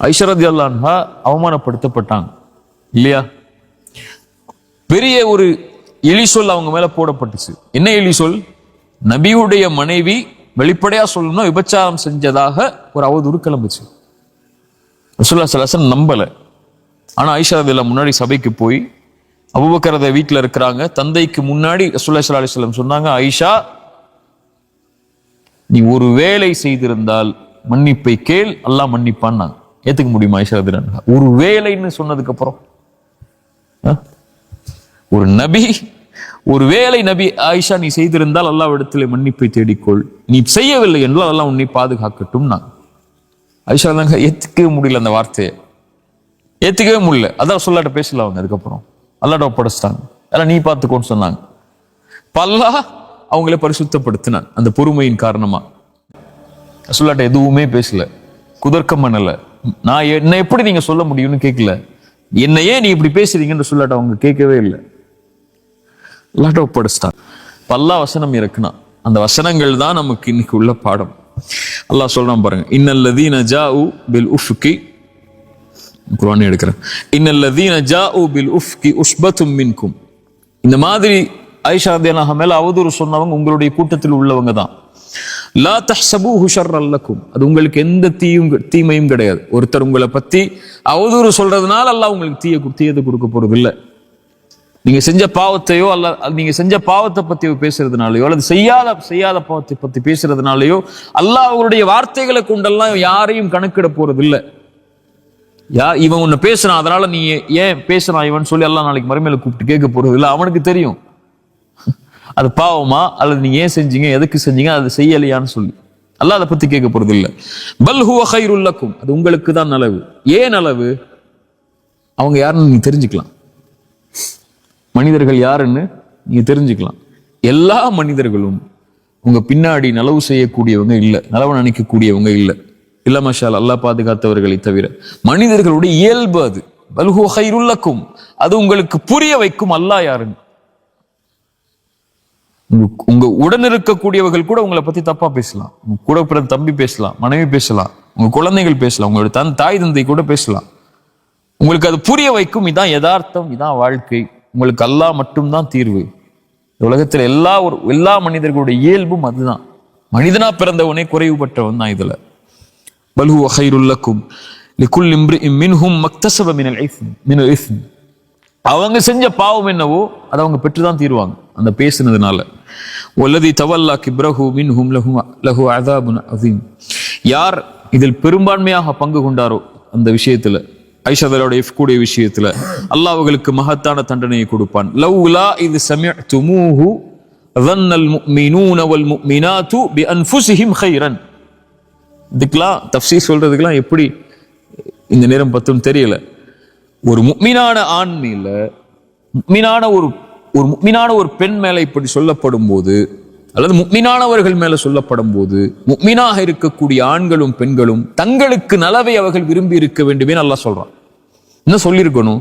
ஐஸ்வரத் அல்லான்ஹா அவமானப்படுத்தப்பட்டாங்க. இல்லையா? பெரிய ஒரு எலி சொல் அவங்க மேல போடப்பட்டுச்சு. என்ன எலி சொல் நபியுடைய மனைவி வெளிப்படையா சொல்லணும்னா விபச்சாரம் செஞ்சதாக ஒரு அவதூறு கிளம்புச்சு. ரசுல்லா சலாசன் நம்பல. ஆனா ஐஷா ரதியல்லா முன்னாடி சபைக்கு போய் அபுபக்கரத வீட்டில் இருக்கிறாங்க தந்தைக்கு முன்னாடி ரசுல்லா சலா அலிஸ்லம் சொன்னாங்க ஐஷா நீ ஒரு வேலை செய்திருந்தால் மன்னிப்பை கேள் அல்லாஹ் மன்னிப்பான் ஏத்துக்க முடியுமா ஐஷா ரதியல்லா ஒரு வேலைன்னு சொன்னதுக்கு அப்புறம். ஆ? ஒரு நபி ஒரு வேலை நபி ஆயிஷா நீ செய்திருந்தால் அல்லாஹ் இடத்துல மன்னிப்பை தேடிக்கொள். நீ செய்யவில்லை என்றால் அல்லாஹ் உன்னை பாதுகாக்கட்டும் நான். ஐஷா தாங்க ஏத்துக்கவே முடியல அந்த வார்த்தையை. ஏத்துக்கவே முடியல. அதான் சொல்லாட்ட பேசல அவங்க அதுக்கப்புறம். அல்லாட்ட ஒப்படைச்சிட்டாங்க. அதெல்லாம் நீ பார்த்துக்கோன்னு சொன்னாங்க. பல்லா அவங்கள பரிசுத்தப்படுத்தினான். அந்த பொறுமையின் காரணமா. சொல்லாட்ட எதுவுமே பேசல. குதர்க்கம் பண்ணல. நான் என்ன எப்படி நீங்க சொல்ல முடியும்னு கேட்கல என்ன ஏன் நீ இப்படி பேசுறீங்கன்னு சொல்லாட்ட அவங்க கேட்கவே இல்லை. ஒப்படைச்சிட்டான் இப்ப அல்லாஹ் வசனம் இறக்குனான் அந்த வசனங்கள் தான் நமக்கு இன்னைக்கு உள்ள பாடம். அல்லாஹ் சொல்றான் பாருங்க இன்னல்லதீன ஜாஉ பில் உஃப்கி குர்ஆன் எடுக்கிறேன். இன்னல்லதீன ஜாஉ பில் உஃப்கி உஸ்பத்தும் மின்கும். இந்த மாதிரி ஐஷா ரதியல்லாஹு மேல அவதூறு சொன்னவங்க உங்களுடைய கூட்டத்தில் உள்ளவங்க தான். லா தஹ்சபு ஹுஷர் அல்லக்கும் அது உங்களுக்கு எந்த தீயும் தீமையும் கிடையாது. ஒருத்தர் உங்களை பத்தி அவதூறு சொல்றதுனால அல்லாஹ் உங்களுக்கு தீய தீயது கொடுக்க போறது இல்லை நீங்க செஞ்ச பாவத்தையோ அல்ல நீங்க செஞ்ச பாவத்தை பத்தி பேசுறதுனாலயோ அல்லது செய்யாத செய்யாத பாவத்தை பத்தி பேசுறதுனாலயோ அல்லாஹ் அவருடைய வார்த்தைகளை கொண்டெல்லாம் யாரையும் கணக்கிட போறது இல்லை யா இவன் உன்னை பேசுறான் அதனால நீ ஏன் பேசுறான் இவன் சொல்லி எல்லாம் நாளைக்கு மறுமையில கூப்பிட்டு கேட்க போறது இல்லை அவனுக்கு தெரியும். அது பாவமா? அல்லது நீங்க ஏன் செஞ்சீங்க? எதுக்கு செஞ்சீங்க? அது செய்யலையான்னு சொல்லி. அல்லாஹ் அதை பத்தி கேட்க போறது இல்லை. பல் ஹுவ அது உங்களுக்கு தான் நலவு. ஏன் நலவு? அவங்க யாருன்னு நீங்க தெரிஞ்சுக்கலாம். மனிதர்கள் யாருன்னு நீங்க தெரிஞ்சுக்கலாம். எல்லா மனிதர்களும் உங்க பின்னாடி நலவு செய்யக்கூடியவங்க இல்லை. நலவு நினைக்கக்கூடியவங்க இல்லை. இல்ல மஷால் அல்லாஹ் பாதுகாத்தவர்களை தவிர. மனிதர்களுடைய இயல்பு அது. பல்ஹு ஹைருல்லக்கும் அது உங்களுக்கு புரிய வைக்கும். அல்லாஹ் யாருன்னு? உங்க- உடன் இருக்கக்கூடியவர்கள் கூட உங்களை பத்தி தப்பா பேசலாம். உங்க கூட பிறந்த தம்பி பேசலாம் மனைவி பேசலாம் உங்க குழந்தைகள் பேசலாம் உங்களோட தன் தாய் தந்தை கூட பேசலாம். உங்களுக்கு அது புரிய வைக்கும். இதான் யதார்த்தம் இதான் வாழ்க்கை. உங்களுக்கு அல்லாஹ் மட்டும்தான் தீர்வு. இந்த எல்லா ஒரு எல்லா மனிதர்களுடைய இயல்பும் அதுதான். மனிதனா பிறந்தவனே குறைவுபட்டவன் தான் இதுல. பலு ஹுவ லிகுல் இம்ரிஇம் மின்ஹும் மக்தசப மினல் மினல் அவங்க செஞ்ச பாவம் என்னவோ அதை அவங்க பெற்றுதான் தீருவாங்க. அந்த பேசுனதுனால. ஒல்லதி தவல்லா கிப்ரஹு மின்ஹும் லஹு லஹு அதாபுன் அதீம் யார் இதில் பெரும்பான்மையாக பங்கு கொண்டாரோ அந்த விஷயத்துல ஐஷாதலோடைய கூடிய விஷயத்துல அல்லாஹ் அவர்களுக்கு மகத்தான தண்டனையை கொடுப்பான் லவ்லா இது சமிஅ்துமூஹு ظن المؤمنون والمؤمنات بأنفسهم خيرا இதுக்கெல்லாம் தஃப்சீர் சொல்றதுக்கெல்லாம் எப்படி இந்த நேரம் பத்தும் தெரியல ஒரு முக்மினான ஆண் மேல முக்மினான ஒரு ஒரு முக்மினான ஒரு பெண் மேலே இப்படி சொல்லப்படும் போது அல்லது முக்மினானவர்கள் மேல சொல்லப்படும் போது முக்மினாக இருக்கக்கூடிய ஆண்களும் பெண்களும் தங்களுக்கு நலவை அவர்கள் விரும்பி இருக்க வேண்டுமே நல்லா சொல்றான். என்ன சொல்லியிருக்கணும்?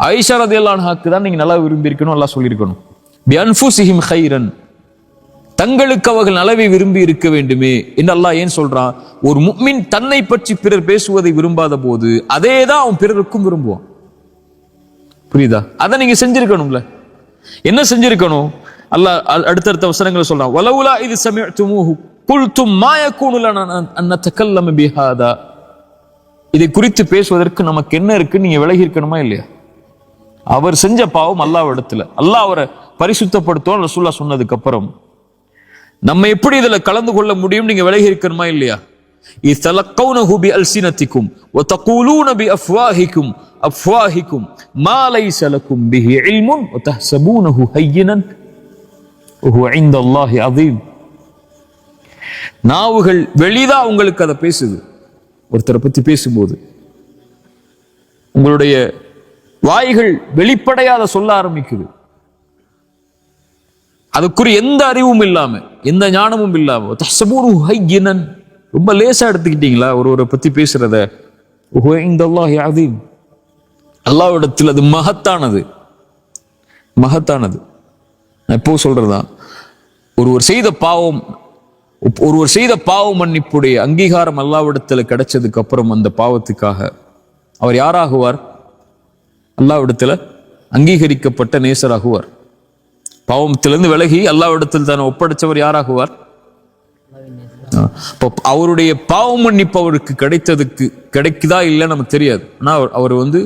ஐஷா ரதியல்லான்ஹாக்கு தான் நீங்க நல்லா விரும்பி இருக்கணும் நல்லா சொல்லியிருக்கணும். பி அன்ஃபுசிஹிம் ஹைரன் தங்களுக்கு அவர்கள் நலவை விரும்பி இருக்க வேண்டுமே என்று அல்லாஹ் ஏன் சொல்றான்? ஒரு முக்மின் தன்னை பற்றி பிறர் பேசுவதை விரும்பாத போது அதே தான் அவன் பிறருக்கும் விரும்புவான். புரியுதா? அதை நீங்க செஞ்சிருக்கணும்ல. என்ன செஞ்சிருக்கணும்? அல்லாஹ் அடுத்தடுத்த வசனங்களை சொல்றான். வலவுலா இது சமிஅ்துமூஹு. குல்தும் மா யகூனு அன்ன அன் பிஹாதா. இதை குறித்து பேசுவதற்கு நமக்கு என்ன இருக்கு? நீங்க விலகி இருக்கணுமா இல்லையா? அவர் செஞ்ச பாவம் அல்லாஹ் இடத்துல அல்லாஹ் அவரை பரிசுத்தப்படுத்துவோம் ரசூல்லா சொன்னதுக்கு அப்புறம். நம்ம எப்படி இதுல கலந்து கொள்ள முடியும்? நீங்க விலகி இருக்கணுமா இல்லையா? ইতালাক্কাউনাহু বিআলসিনাতিকুম ওয়া তাকুলুনা বিআফওয়াহিকুম আফওয়াহিকুম মা লাইসা লাকুম বিহি ইলমুন ওয়া তাহসাবুনাহু হাইয়িনান ওয়া হুয়া ইনদাল্লাহি நாவுகள் வெளிதா உங்களுக்கு அதை பேசுது. ஒருத்தரை பத்தி பேசும்போது. உங்களுடைய வாய்கள் வெளிப்படையாத சொல்ல ஆரம்பிக்குது. அதுக்குரிய எந்த அறிவும் இல்லாம எந்த ஞானமும் இல்லாம தசபூர் ஹையினன் ரொம்ப லேசா எடுத்துக்கிட்டீங்களா? ஒருவரை பத்தி பேசுறத. "வஹுவ இன்தல்லாஹி அதீம் அல்லாஹ்விடத்தில் அது மகத்தானது. மகத்தானது. நான் எப்போ சொல்றதா? ஒருவர் செய்த பாவம் ஒருவர் செய்த பாவ மன்னிப்புடைய அங்கீகாரம் அல்லாவிடத்துல கிடைச்சதுக்கு அப்புறம் அந்த பாவத்துக்காக அவர் யாராகுவார்? அல்லாவிடத்துல அங்கீகரிக்கப்பட்ட நேசராகுவார். பாவத்திலிருந்து விலகி அல்லாவிடத்தில் தான் ஒப்படைச்சவர் யாராகுவார். இப்போ அவருடைய பாவ மன்னிப்பு அவருக்கு கிடைத்ததுக்கு கிடைக்குதா இல்லைன்னு நமக்கு தெரியாது. ஆனால் அவர் வந்து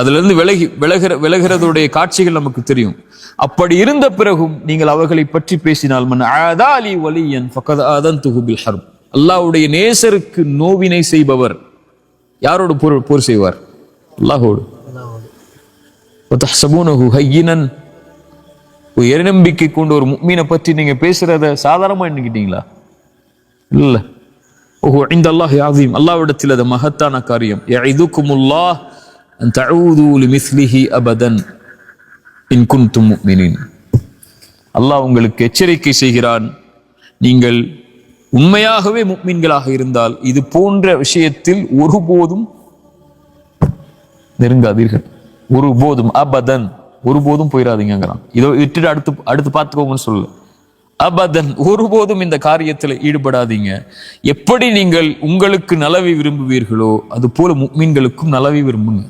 அதுலேருந்து விலகி விலகிற விலகிறதுடைய காட்சிகள் நமக்கு தெரியும். அப்படி இருந்த பிறகும் நீங்கள் அவர்களை பற்றி பேசினால் மன் அதாலி வலியன் என் அதன் துகுபில் ஹர்ப். அல்லாவுடைய நேசருக்கு நோவினை செய்பவர் யாரோடு போர் போர் செய்வார்? அல்லாஹோடு ஹையினன். எரிநம்பிக்கை கொண்டு ஒரு மீனை பற்றி நீங்கள் பேசுகிறத சாதாரணமாக எண்ணிக்கிட்டீங்களா? இல்ல. ஓஹோ இந்த அல்லாஹ் யாதீம் அல்லாவிடத்தில் அது மகத்தான காரியம். யஇதுகுமுல்லாஹ் அன் தஊது அபதன். இன் குன்தும் அல்லாஹ் உங்களுக்கு எச்சரிக்கை செய்கிறான். நீங்கள் உண்மையாகவே முக்மீன்களாக இருந்தால் இது போன்ற விஷயத்தில் ஒருபோதும் நெருங்காதீர்கள். ஒருபோதும் அபதன். ஒருபோதும் போயிடாதீங்கிறான் இதோ விட்டுட்டு அடுத்து அடுத்து பார்த்துக்கோங்கன்னு சொல்லு அபதன் ஒருபோதும் இந்த காரியத்தில் ஈடுபடாதீங்க. எப்படி நீங்கள் உங்களுக்கு நலவை விரும்புவீர்களோ அது போல மீன்களுக்கும் நலவை விரும்புங்க.